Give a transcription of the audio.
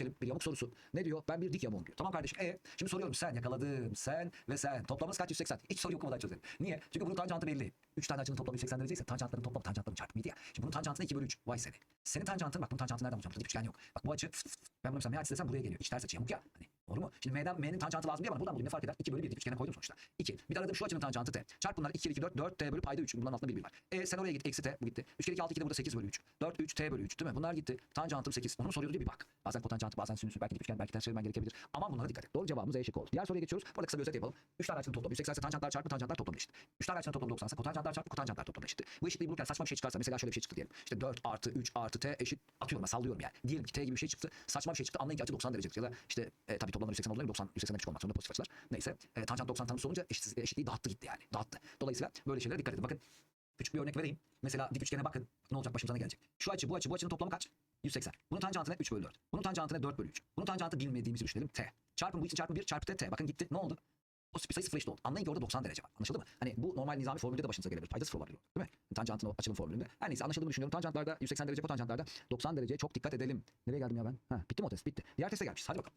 geçelim. Bir yamuk sorusu. Ne diyor? Ben bir dik yamuğum diyor. Tamam kardeşim. E şimdi soruyorum sen yakaladım. Sen ve sen. Toplamınız kaç? 180. Hiç soru okumadan çözelim. Niye? Çünkü bunun tanjantı belli. 3 tane açının toplamı 180 derece ise tanjantların toplamı tanjantların çarpımıydı ya. Şimdi bunun tanjantı 2 bölü 3. Vay seni. Senin tanjantın bak bunun tanjantı nereden bulacağım? Burada bir üçgen yok. Bak bu açı ben bunu mesela M açısı desem buraya geliyor. İç ters açı yamuk ya. Hani doğru mu? Şimdi M'den M'nin tanjantı lazım diye bana buradan bulayım ne fark eder? 2 bölü 1 dik üçgene koydum sonuçta. 2. Bir de aradım şu açının tanjantı T. Çarp bunlar 2 kere 2 4 4 T bölü payda 3. Bunların altında bir bir var. E sen oraya git eksi T bu gitti. 3 kere 2 6 2 de burada 8 bölü 3. 4 3 T bölü 3 değil mi? Bunlar gitti. Tanjantım 8. Onu mu soruyordu diye bir bak. Bazen kotanjantı bazen sinüsü belki dik üçgen belki ters çevirmen gerekebilir. Ama bunlara dikkat et. Doğru cevabımız E şıkkı oldu. Diğer soruya geçiyoruz. Burada kısa bir özet yapalım. 3 tane açının toplamı 180 ise tanjantlar çarpı tanjantlar toplamı eşit. 3 tane açının toplamı 90 ise kotanjantlar çarpı kotanjantlar toplamı eşit. Bu eşitliği bulurken saçma bir şey çıkarsa mesela şöyle bir şey çıktı diyelim. İşte 4 artı 3 artı T eşit atıyorum sallıyorum yani. Diyelim ki T gibi bir şey çıktı. Saçma bir şey çıktı. Anlayın ki açı 90 derece. Ya da işte e, tabii toplamları 180 olduğunda 90 180'den küçük olmak zorunda pozitif açılar. Neyse. E, tanjant 90 tanımsız olunca eşit, eşitliği dağıttı gitti yani. Dağıttı. Dolayısıyla böyle şeylere dikkat edin. Bakın küçük bir örnek vereyim. Mesela dik üçgene bakın. Ne olacak başımıza ne gelecek? Şu açı bu açı bu açının toplamı kaç? 180. Bunun tanjantı ne? 3 bölü 4. Bunun tanjantı ne? 4 bölü 3. Bunun tanjantı bilmediğimizi düşünelim. T. Çarpın bu için çarpın 1 çarpı T. T. Bakın gitti. Ne oldu? O sayı sıfır eşit oldu. Anlayın ki orada 90 derece var. Anlaşıldı mı? Hani bu normal nizami formülde de başınıza gelebilir. Payda sıfır olabilir. Değil mi? Tanjantın o açılım formülünde. Her neyse anlaşıldığını düşünüyorum. Tanjantlarda 180 derece kotanjantlarda 90 dereceye çok dikkat edelim. Nereye geldim ya ben? Ha, bitti mi o test? Bitti. Diğer teste gelmişiz. Hadi bakalım.